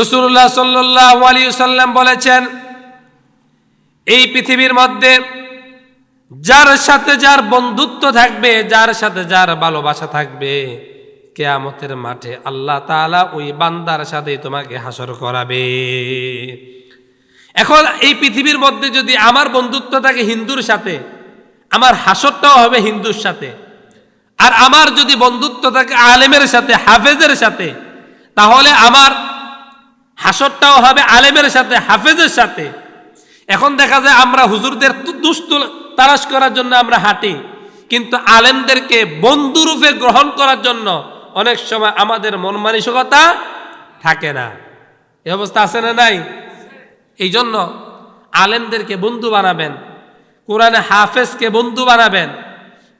রসুল্লাহ সাল্লাহ আলী সাল্লাম বলেছেন, এই পৃথিবীর মধ্যে যার সাথে যার বন্ধুত্ব থাকবে, যার সাথে যার ভালোবাসা থাকবে, কেয়ামতের মাঠে আল্লাহ তাআলা ওই বান্দার সাথে তোমাকে হাসর করাবে। এখন এই পৃথিবীর মধ্যে যদি আমার বন্ধুত্ব থাকে হিন্দুর সাথে, আমার হাসরটাও হবে হিন্দুর সাথে, আর আমার যদি বন্ধুত্ব থাকে আলেমের সাথে, হাফেজের সাথে, তাহলে আমার হাসরটাও হবে আলেমের সাথে, হাফেজের সাথে। এখন দেখা যায় আমরা হুজুরদের দুষ্ট তালাশ করার জন্য আমরা হাঁটি। কিন্তু আলেমদেরকে বন্ধুরূপে গ্রহণ করার জন্য অনেক সময় আমাদের মন মানসিকতা থাকে না। এই অবস্থা আছে না নাই? এই জন্য আলেমদেরকে বন্ধু বানাবেন, কোরআনে হাফেজকে বন্ধু বানাবেন,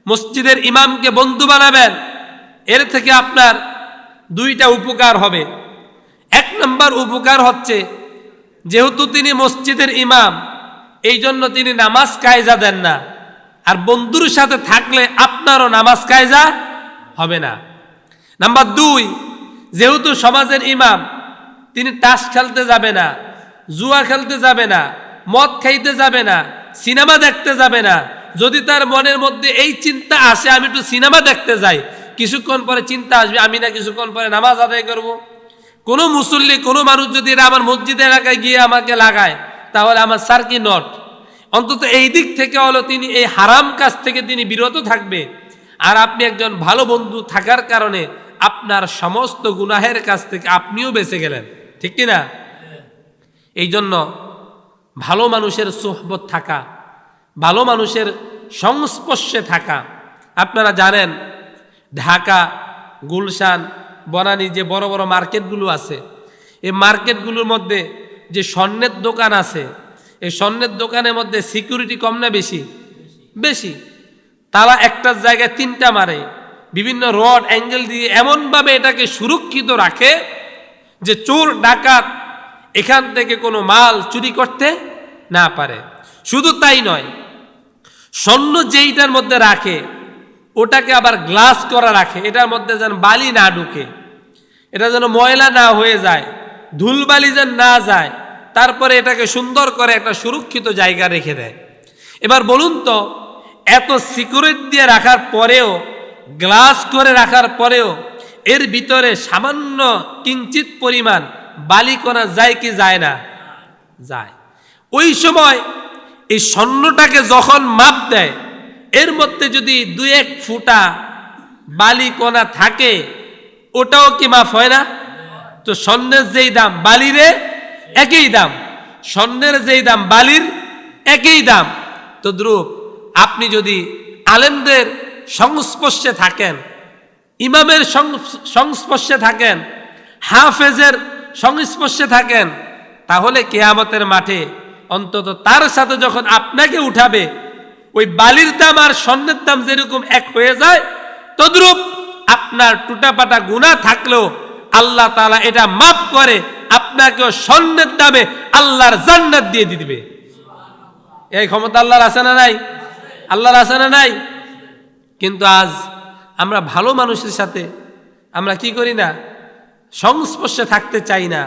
মসজিদের ইমামকে বন্ধু বানাবেন, এর থেকে আপনার দুইটা উপকার হবে। নম্বর উপকার হচ্ছে, যেহেতু তিনি মসজিদের ইমাম, এই জন্য তিনি নামাজ কায়জা দেন না। আর বন্ধুর সাথে থাকলে আপনারও নামাজ কায়জা হবে না। নাম্বার দুই, যেহেতু সমাজের ইমাম, তিনি তাস খেলতে যাবে না, জুয়া খেলতে যাবে না, মদ খাইতে যাবে না, সিনেমা দেখতে যাবে না। যদি তার মনের মধ্যে এই চিন্তা আসে, আমি একটু সিনেমা দেখতে যাই, কিছুক্ষণ পরে চিন্তা আসবে, আমি না কিছুক্ষণ পরে নামাজ আদায় করব। কোনো মুসল্লি, কোনো মানুষ যদি আমার মসজিদ এলাকায় গিয়ে আমাকে লাগায়, তাহলে আমার স্যার কি নট? অন্তত এই দিক থেকে হলো তিনি এই হারাম কাজ থেকে তিনি বিরত থাকবে। আর আপনি একজন ভালো বন্ধু থাকার কারণে আপনার সমস্ত গুনাহের কাছ থেকে আপনিও বেঁচে গেলেন। ঠিক কি না? এই জন্য ভালো মানুষের সোহবত থাকা, ভালো মানুষের সংস্পর্শে থাকা, আপনারা জানেন ঢাকা, গুলশান বনানী, যে বড় বড় মার্কেটগুলো আছে, এই মার্কেটগুলোর মধ্যে যে স্বর্ণের দোকান আছে, এই স্বর্ণের দোকানের মধ্যে সিকিউরিটি কম না বেশি? বেশি। তারা একটা জায়গায় তিনটা মারে। বিভিন্ন রড, অ্যাঙ্গেল দিয়ে এমনভাবে এটাকে সুরক্ষিত রাখে যে চোর, ডাকাত এখান থেকে কোনো মাল চুরি করতে না পারে। শুধু তাই নয়, স্বর্ণ যেইটার মধ্যে রাখে ওটাকে আবার গ্লাস করা রাখে। এটার মধ্যে যেন বালি না ঢুকে। এটা যেন ময়লা না হয়ে যায়, ধুলবালি যেন না যায়, তারপরে এটাকে সুন্দর করে একটা সুরক্ষিত জায়গা রেখে দেয়। এবার বলুন তো, এত সিকিউরিটি দিয়ে রাখার পরেও, গ্লাস করে রাখার পরেও, এর ভিতরে সামান্য কিঞ্চিত পরিমাণ বালি করা যায় কি যায় না? যায়। ওই সময় এই স্বর্ণটাকে যখন মাপ দেয় এর মধ্যে যদি দুই এক ফুটা বালি কণা থাকে, ওটাও কি মাফ হয় না? তো স্বর্ণের যেই দাম বালিরে একই দাম। স্বর্ণের যেই দাম বালির, একই দাম। তো দ্রুপ, আপনি যদি আলেমদের সংস্পর্শে থাকেন, ইমামের সংস্পর্শে থাকেন, হাফেজের সংস্পর্শে থাকেন, তাহলে কেয়ামতের মাঠে অন্তত তার সাথে যখন আপনাকে উঠাবে ওই বালির দাম আর স্বর্ণের দাম যেরকম এক হয়ে যায়, তদ্রূপ আপনার টুটাপাটা গুণা থাকলেও আল্লাহ তালা এটা মাফ করে, আপনাকেও স্বর্ণের দামে আল্লাহর জান্নাত দিয়ে দিবে। এই ক্ষমতা আল্লাহর আছে না নাই? আল্লাহর আছে না নাই? কিন্তু আজ আমরা ভালো মানুষের সাথে আমরা কি করি না? সংস্পর্শে থাকতে চাই না।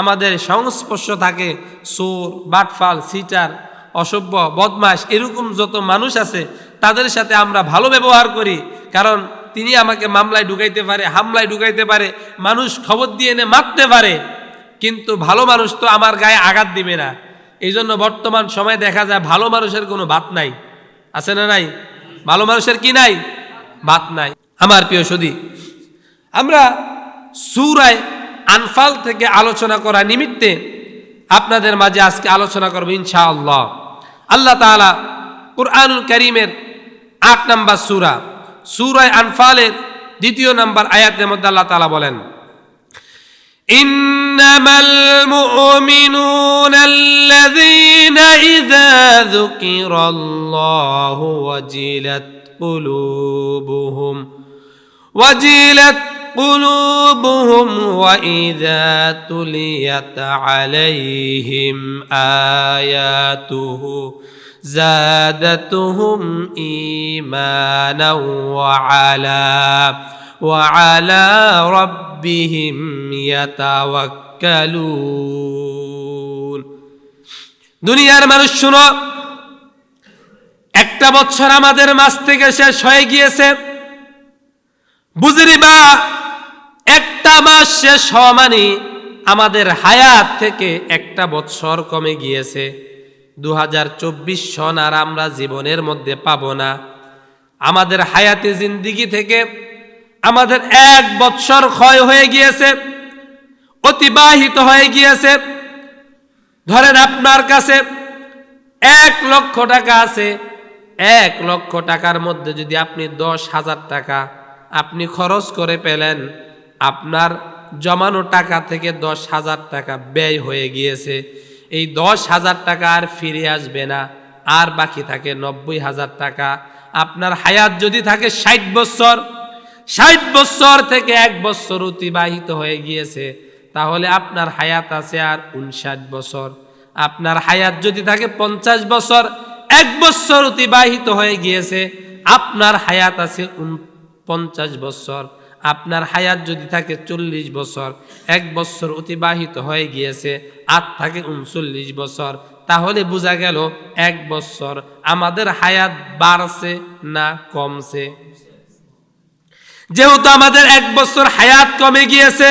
আমাদের সংস্পর্শ থাকে সোর বাটফাল, সিটার অসভ্য বদমাস এরকম যত মানুষ আছে, তাদের সাথে আমরা ভালো ব্যবহার করি। কারণ তিনি আমাকে মামলায় ঢুকাইতে পারে, হামলায় ঢুকাইতে পারে, মানুষ খবর দিয়ে এনে মারতে পারে। কিন্তু ভালো মানুষ তো আমার গায়ে আঘাত দিবে না। এই জন্য বর্তমান সময় দেখা যায় ভালো মানুষের কোনো বাত নাই। আছে না নাই? ভালো মানুষের কি নাই? বাত নাই। আমার প্রিয় সদী আমরা সুরায় আনফাল থেকে আলোচনা করা নিমিত্তে আপনাদের মাঝে আজকে আলোচনা করব ইনশাআল্লাহ। আল্লাহ তাআলা কুরআনুল করিমের আট নম্বর সুরা সুরায় আনফালের দ্বিতীয় নম্বর আয়াতের মধ্যে আল্লাহ তাআলা বলেন إنما المؤمنون الذين إذا ذكر الله وجلت قلوبهم وجلت قلوبهم وإذا تليت عليهم آياته زادتهم إيمانا وعلى وعلى ربهم يتوكلون দুনিয়ার মানুষ শুনো একটা বছর আমাদের মাছ থেকে শেষ হয়ে গিয়েছে বুঝলি বা একটা মাস শেষ হওয়া মানে আমাদের হায়াত থেকে একটা বছর কমে গিয়েছে। দু হাজার চব্বিশ সন আর আমরা জীবনের মধ্যে পাব না। আমাদের হায়াতে জিন্দিগি থেকে আমাদের এক বৎসর ক্ষয় হয়ে গিয়েছে, অতিবাহিত হয়ে গিয়েছে। ধরেন আপনার কাছে এক লক্ষ টাকা আছে, এক লক্ষ টাকার মধ্যে যদি আপনি দশ হাজার টাকা আপনি খরচ করে পেলেন আপনার জমানো টাকা থেকে দশ হাজার টাকা ব্যয় হয়ে গিয়েছে। এই দশ হাজার টাকা আর ফিরে আসবে না। আর বাকি থাকে নব্বই হাজার টাকা। আপনার হায়াত যদি থাকে ষাট বছর ষাট বছর থেকে এক বছর অতিবাহিত হয়ে গিয়েছে, তাহলে আপনার হায়াত আছে আর উনষাট বছর। আপনার হায়াত যদি থাকে পঞ্চাশ বছর, এক বছর অতিবাহিত হয়ে গিয়েছে, আপনার হায়াত আছে পঞ্চাশ বছর। আপনার হায়াত যদি থাকে চল্লিশ বছর, এক বছর অতিবাহিত হয়ে গিয়েছে, আর থাকে উনচল্লিশ বছর, তাহলে বোঝা গেল এক বছর আমাদের হায়াত বাড়ছে না কমছে। যেহেতু আমাদের এক বছর হায়াত কমে গিয়েছে,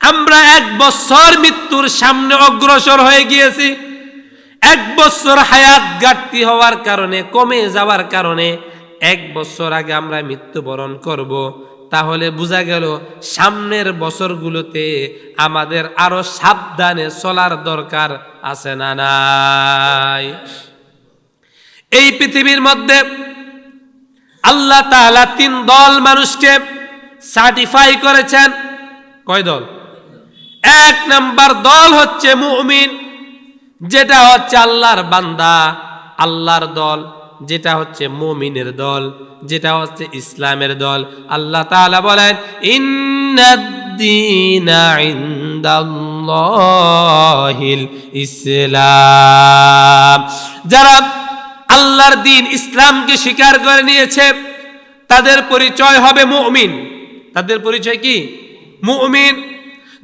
আমরা এক বছর মৃত্যুর সামনে অগ্রসর হয়ে গিয়েছি, এক বছর হায়াত ঘাটতি হওয়ার কারণে, কমে যাওয়ার কারণে এক বছর আগে আমরা মৃত্যুবরণ করব, তাহলে বোঝা গেল সামনের বছরগুলোতে আমাদের আরও সাবধানে চলার দরকার আছে না নাই? এই পৃথিবীর মধ্যে আল্লাহ তাআলা তিন দল মানুষকে সার্টিফাই করেছেন। কয় দল? এক নাম্বার দল হচ্ছে মুমিন, যেটা হচ্ছে আল্লাহর বান্দা, আল্লাহর দল। যেটা হচ্ছে মুমিনের দল, যেটা হচ্ছে ইসলামের দল। আল্লাহ তাআলা বলেন ইসলাম। যারা আল্লাহর দিন ইসলামকে স্বীকার করে নিয়েছে, তাদের পরিচয় হবে মুমিন। তাদের পরিচয় কি? মুমিন।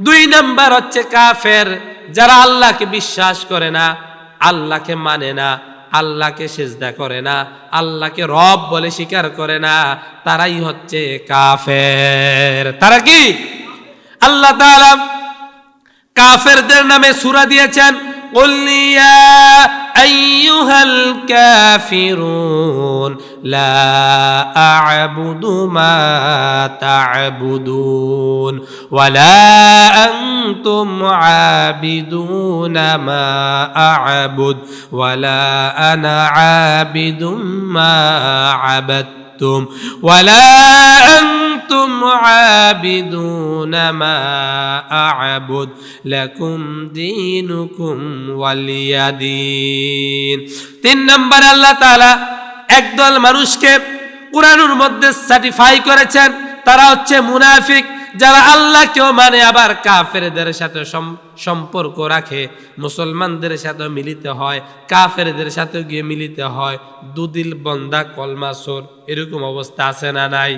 দুই নাম্বার হচ্ছে কাফের, যারা আল্লাহকে বিশ্বাস করে না, আল্লাহকে মানে না। আল্লাহকে সেজদা করে না, আল্লাহকে রব বলে স্বীকার করে না, তারাই হচ্ছে কাফের। তারা কি? আল্লাহ কাফেরদের নামে সুরা দিয়েছেন। قل يا أيها الكافرون لا أعبد ما تعبدون ولا أنتم عابدون ما أعبد ولا أنا عابد ما عبدتم ولا أنتم عابدون ما أعبد لكم دينكم ولي دين তিন নম্বর আল্লাহ তাআলা একদল মানুষকে কোরআনের মধ্যে সার্টিফাই করেছেন তারা হচ্ছে মুনাফিক যারা আল্লাহকেও মানে আবার কাফেরদের সাথে সম্পর্ক রাখে, মুসলমানদের সাথে মিলিত হয়, কাফেরদের সাথে গিয়ে মিলিত হয়, দুদিল, বন্দা কলমাসর এরকম অবস্থা আছে না নাই?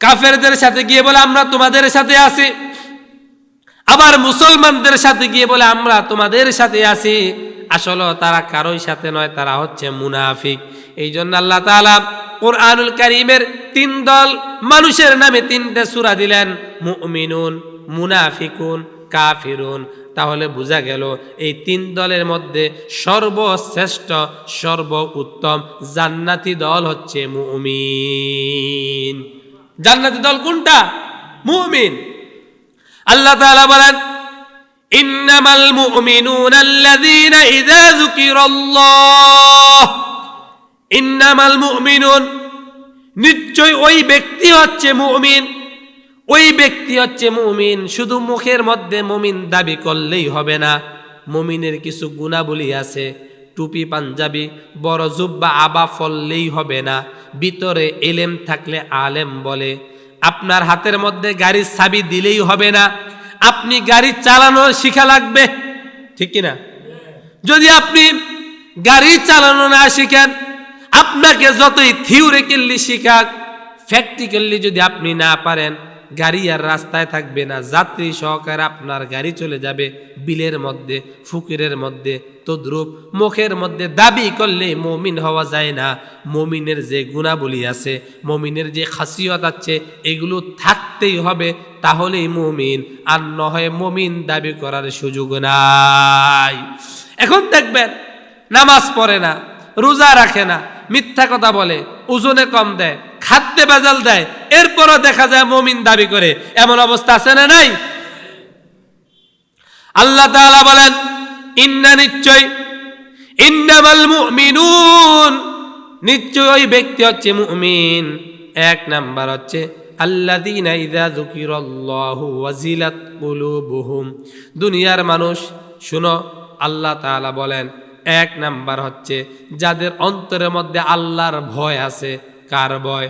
কাফেরদের সাথে গিয়ে বলে, আমরা তোমাদের সাথে আছি। আবার মুসলমানদের সাথে গিয়ে বলে, আমরা তোমাদের সাথে আছি। আসলে তারা কারোই সাথে নয়, তারা হচ্ছে মুনাফিক। এই জন্য আল্লাহ তাআলা কোরআনুল কারীমের তিন দল মানুষের নামে তিনটে সুরা দিলেন, মুমিনুন, মুনাফিকুন, কাফিরুন। তাহলে বোঝা গেল এই তিন দলের মধ্যে সর্বশ্রেষ্ঠ সর্ব উত্তম জান্নাতি দল হচ্ছে মুমিন। জান্নাতি দল কোনটা? মুমিন। আল্লাহ তাআলা বলেন, ইন্নামাল মুমিনুনা আল্লাযীনা ইযা যুকিরাল্লাহ। ইন্নামাল মুমিনুন। নিশ্চয় ওই ব্যক্তি হচ্ছে মুমিন। ওই ব্যক্তি হচ্ছে মুমিন। শুধু মুখের মধ্যে মুমিন দাবি করলেই হবে না। মুমিনের কিছু গুণাবলী আছে। টুপি, পাঞ্জাবি, বড় জুব্বা, আবা ফললেই হবে না। ভিতরে এলেম থাকলে আলেম বলে। আপনার হাতের মধ্যে গাড়ির চাবি দিলেই হবে না। আপনি গাড়ি চালানো শিখা লাগবে। ঠিক কিনা? যদি আপনি গাড়ি চালানো না শিখেন আপনাকে যতই থিওরিক্যালি শিখাক, প্র্যাকটিক্যালি যদি আপনি না পারেন, গাড়ি আর রাস্তায় থাকবে না। যাত্রী সহকারে আপনার গাড়ি চলে যাবে বিলের মধ্যে, ফুকিরের মধ্যে, তদ্রুপ মুখের মধ্যে। দাবি করলে মমিন হওয়া যায় না। মমিনের যে গুণাবলী আছে, মমিনের যে খাসিয়ত আছে, এগুলো থাকতেই হবে, তাহলেই মমিন। আর নয় মমিন দাবি করার সুযোগ নাই। এখন দেখবেন, নামাজ পড়ে না, রোজা রাখে না মিথ্যা কথা বলে, ওজনে কম দেয়, খাদ্যে বেজাল দেয়, এরপরও দেখা যায় মমিন দাবি করে। এমন অবস্থা আছে না নাই? আল্লাহ তাআলা বলেন, ইন্না নিশ্চয়, ইন্নামাল মুমিনুন। নিশ্চয় ওই ব্যক্তি হচ্ছে মুমিন। এক নাম্বার হচ্ছে, আল্লাযীনা ইযা যুকিরাল্লাহু ওয়াজিলাত কুলুবুহুম। দুনিয়ার মানুষ, শুনো, আল্লাহ তাআলা বলেন এক নাম্বার হচ্ছে যাদের অন্তরের মধ্যে আল্লাহর ভয় আছে, কার ভয়?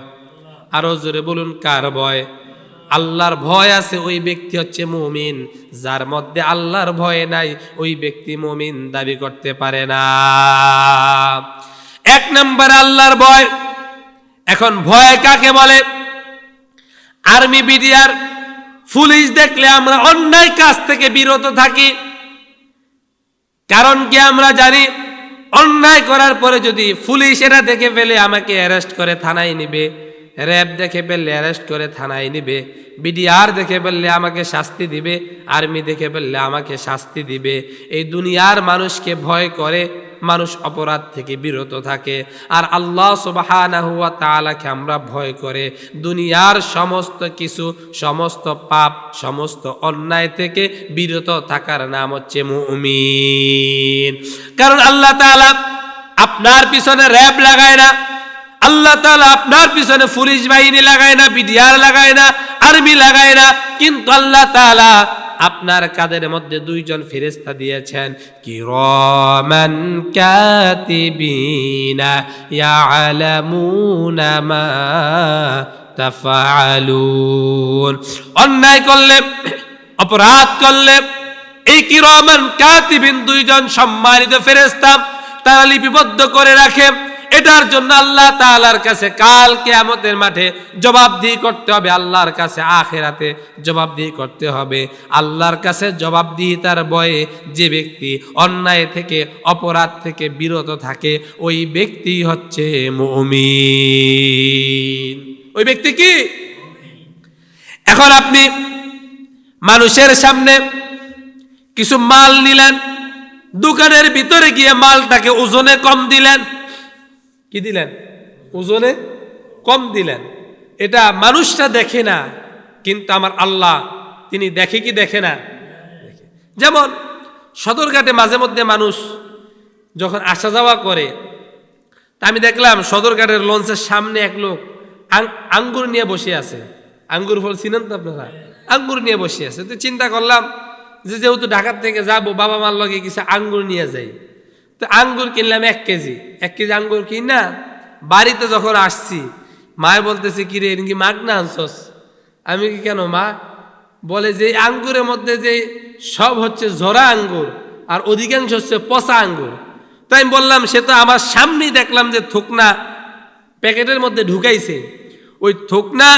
আরও জোরে বলুন, কার ভয়? আল্লাহর ভয় আছে ওই ব্যক্তি হচ্ছে মুমিন, যার মধ্যে আল্লাহর ভয় নাই, ওই ব্যক্তি মুমিন দাবি করতে পারে না। এক নম্বর আল্লাহর ভয়, এখন ভয় কাকে বলে? আর্মি বিডিআর পুলিশ দেখলে আমরা অন্যায় কাজ থেকে বিরত থাকি কারণ কি আমরা জানি, অন্যায় করার পরে যদি পুলিশ এটা দেখে ফেলে, আমাকে অ্যারেস্ট করে, থানায় নিবে। র্যাব দেখে ফেললে অ্যারেস্ট করে, থানায় নিবে। বিডিআর দেখে ফেললে আমাকে শাস্তি দিবে। আর্মি দেখে ফেললে আমাকে শাস্তি দিবে। এই দুনিয়ার মানুষকে ভয় করে মানুষ অপরাধ থেকে বিরত থাকে। আর আল্লাহ সুবহানাহু ওয়া তাআলাকে আমরা ভয় করে। দুনিয়ার সমস্ত কিছু, সমস্ত পাপ, সমস্ত অন্যায় থেকে বিরত থাকার নাম হচ্ছে মুমিন। কারণ আল্লাহ তাআলা আপনার পিছনে র্যাব লাগায় না। আল্লাহ তাআলা আপনার পিছনে পুলিশ বাহিনী লাগায় না, বিডিআর লাগায় না। আর্মি লাগায় না, কিন্তু আল্লাহ তাআলা আপনার কাদের মধ্যে দুইজন ফেরেস্তা দিয়েছেন, কিরমান কাতিবিনা ইয়ালামুনা মা তাফআলুন। অন্যায় করলে, অপরাধ করলে এই কিরমান কাতিবিন দুইজন সম্মানিত ফেরেস্তা তারা লিপিবদ্ধ করে রাখে। এটার জন্য আল্লাহ তাআলার কাছে কাল কিয়ামতের মাঠে জবাবদিহি করতে হবে, আল্লাহর কাছে আখেরাতে জবাবদিহি করতে হবে। আল্লাহর কাছে জবাবদিহিতার বয়ে যে ব্যক্তি অন্যায় থেকে, অপরাধ থেকে বিরত থাকে, ওই ব্যক্তি হচ্ছে মুমিন। ওই ব্যক্তি কি? এখন আপনি মানুষের সামনে কিছু মাল নিলেন, দোকানের ভিতরে গিয়ে মালটাকে ওজনে কম দিলেন কি দিলেন? ওজনে কম দিলেন। এটা মানুষটা দেখে না, কিন্তু আমার আল্লাহ, তিনি দেখে কি দেখে না? যেমন সদরঘাটে মাঝে মধ্যে মানুষ যখন আসা যাওয়া করে, তা আমি দেখলাম সদরঘাটের লঞ্চের সামনে এক লোক আঙ্গুর নিয়ে বসে আছে। আঙ্গুর ফল চিনেন তো আপনারা? আঙ্গুর নিয়ে বসে আছে। তো চিন্তা করলাম যে যেহেতু ঢাকার থেকে যাব, বাবা মার লগে কিছু আঙ্গুর নিয়ে যাই। তো আঙ্গুর কিনলাম এক কেজি। এক কেজি আঙ্গুর কিন বাড়িতে যখন আসছি, মায় বলতেছে, কি রে কি মাগ না আনছস? আমি কি, কেন মা? বলে, যে আঙ্গুরের মধ্যে যে সব হচ্ছে ঝরা আঙ্গুর, আর অধিকাংশ হচ্ছে পচা আঙ্গুর। তাই আমি বললাম, সে তো আমার সামনেই দেখলাম যে থুকনা প্যাকেটের মধ্যে ঢুকাইছে। ওই থুকনা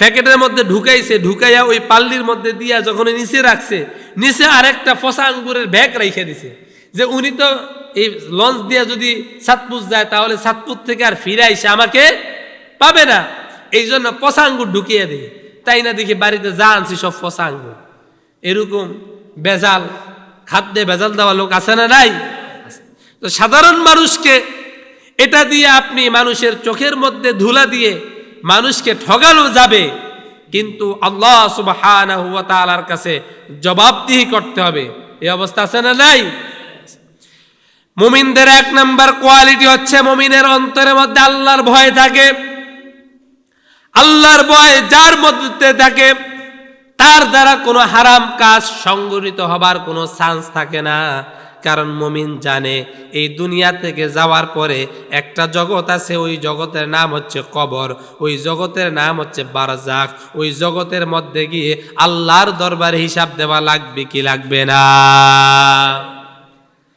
প্যাকেটের মধ্যে ঢুকাইছে, ঢুকাইয়া ওই পাল্লির মধ্যে দিয়া যখন নিচে রাখছে, নিচে আরেকটা ফসা আঙ্গুরের ব্যাগ রেখে দিছে। যে উনি তো এই লঞ্চ দিয়ে যদি সাতপুর যায়, তাহলে সাতপুর থেকে আর ফিরে এসে আমাকে পাবে না। এই জন্য পচা আঙ্গুর ঢুকিয়ে দিই। তাই না দেখি বাড়িতে যা আনছি সব পচা আঙ্গুর এরকম বেজাল, খাদ্যে বেজাল দেওয়া লোক আছে না নাই? তো সাধারণ মানুষকে এটা দিয়ে আপনি মানুষের চোখের মধ্যে ধুলা দিয়ে মানুষকে ঠগানো যাবে। কিন্তু আল্লাহ তাআলার কাছে জবাবদিহি করতে হবে। এই অবস্থা আছে না নাই? মুমিনদের এক নাম্বার কোয়ালিটি হচ্ছে মুমিনের অন্তরের মধ্যে আল্লাহর ভয় থাকে। আল্লাহর ভয় যার মধ্যে থাকে, তার দ্বারা কোনো হারাম কাজ সংগঠিত হবার কোনো চান্স থাকে না। কারণ মমিন জানে এই দুনিয়া থেকে যাওয়ার পরে একটা জগৎ আছে, ওই জগতের নাম হচ্ছে কবর, ওই জগতের নাম হচ্ছে বারজাক ওই জগতের মধ্যে গিয়ে আল্লাহর দরবারে হিসাব দেওয়া লাগবে কি লাগবে না?